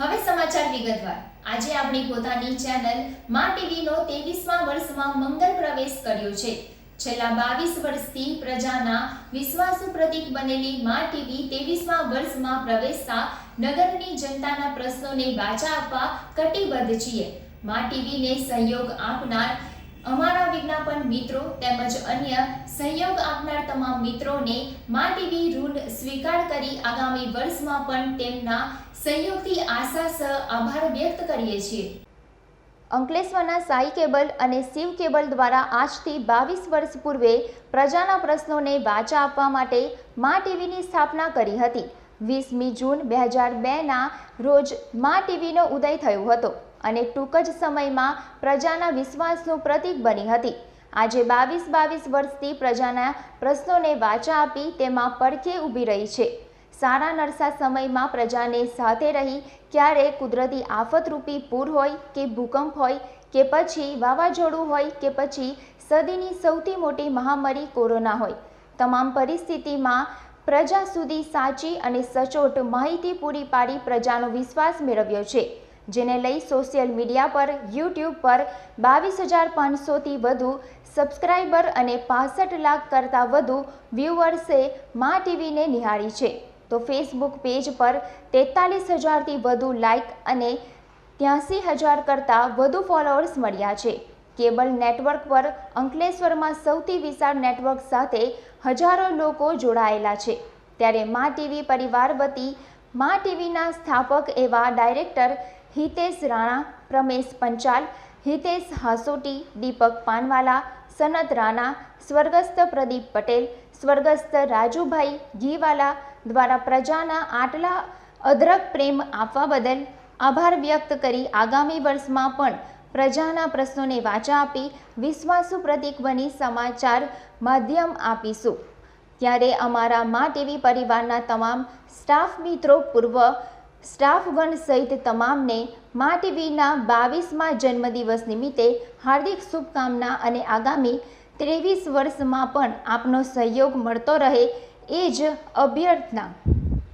હવે સમાચાર વિગતવાર. આજે આપણી પોતાની ચેનલમાં ટીવીનો ત્રેવીસમા વર્ષમાં મંગલ પ્રવેશ કર્યો છે. છેલ્લા બાવીસ વર્ષથી પ્રજાના વિશ્વાસુ પ્રતીક બનેલી માં ટીવી ત્રેવીસમા વર્ષમાં પ્રવેશતા નગરની જનતાના પ્રશ્નોને વાચા આપવા કટિબદ્ધ છીએ. માં ટીવીને સહયોગ આપનાર અમારા વિજ્ઞાપન મિત્રો તેમજ અન્ય સહયોગ આપનાર તમામ મિત્રોને મા ટીવી ઋણ સ્વીકાર કરી આગામી વર્ષમાં પણ તેમના સહયોગથી આશા સહ આભાર વ્યક્ત કરીએ છીએ. અંકલેશ્વરના સાઈ કેબલ અને શિવ કેબલ દ્વારા આજથી બાવીસ વર્ષ પૂર્વે પ્રજાના પ્રશ્નોને વાચા આપવા માટે મા ટીવીની સ્થાપના કરી હતી. વીસમી જૂન બે હજાર બેના રોજ મા ટીવીનો ઉદય થયો હતો અને ટૂંક જ સમયમાં પ્રજાના વિશ્વાસનું પ્રતીક બની હતી. આજે બાવીસ બાવીસ વર્ષથી પ્રજાના પ્રશ્નોને વાચા આપી તેમાં પડખે ઊભી રહી છે. સારા નરસા સમયમાં પ્રજાને સાથે રહી ક્યારે કુદરતી આફતરૂપી પૂર હોય કે ભૂકંપ હોય કે પછી વાવાઝોડું હોય કે પછી સદીની સૌથી મોટી મહામારી કોરોના હોય. તમામ પરિસ્થિતિમાં પ્રજા સુધી સાચી અને સચોટ માહિતી પૂરી પાડી પ્રજાનો વિશ્વાસ મેળવ્યો છે, જેને લઈ સોશિયલ મીડિયા પર યુટ્યુબ પર બાવીસ હજાર પાંચસોથી વધુ સબસ્ક્રાઈબર અને પાસઠ લાખ કરતાં વધુ વ્યૂવર્સે મા ટીવીને નિહાળી છે. તો ફેસબુક પેજ પર તેતાલીસ હજારથી વધુ લાઇક અને ત્યાંસી હજાર કરતાં વધુ ફોલોઅર્સ મળ્યા છે. કેબલ નેટવર્ક પર અંકલેશ્વરમાં સૌથી વિશાળ નેટવર્ક સાથે હજારો લોકો જોડાયેલા છે. ત્યારે મા ટીવી પરિવાર વતી મા ટીવીના સ્થાપક એવા ડાયરેક્ટર હિતેશ રાણા, પ્રમેશ પંચાલ, હિતેશ હાસોટી, દીપક પાનવાલા, સનત રાણા, સ્વર્ગસ્થ પ્રદીપ પટેલ, સ્વર્ગસ્થ રાજુભાઈ ઘીવાલા દ્વારા પ્રજાના આટલા અદ્રક પ્રેમ આપવા બદલ આભાર વ્યક્ત કરી આગામી વર્ષમાં પણ પ્રજાના પ્રશ્નોને વાચા આપી વિશ્વાસુ પ્રતીક બની સમાચાર માધ્યમ આપીશું. ત્યારે અમારા મા ટીવી પરિવારના તમામ સ્ટાફ મિત્રો, પૂર્વ સ્ટાફગણ સહિત તમામને મા ટીવીના બાવીસમાં જન્મદિવસ નિમિત્તે હાર્દિક શુભકામના અને આગામી ત્રેવીસ વર્ષમાં પણ આપનો સહયોગ મળતો રહે એ જ અભ્યર્થના.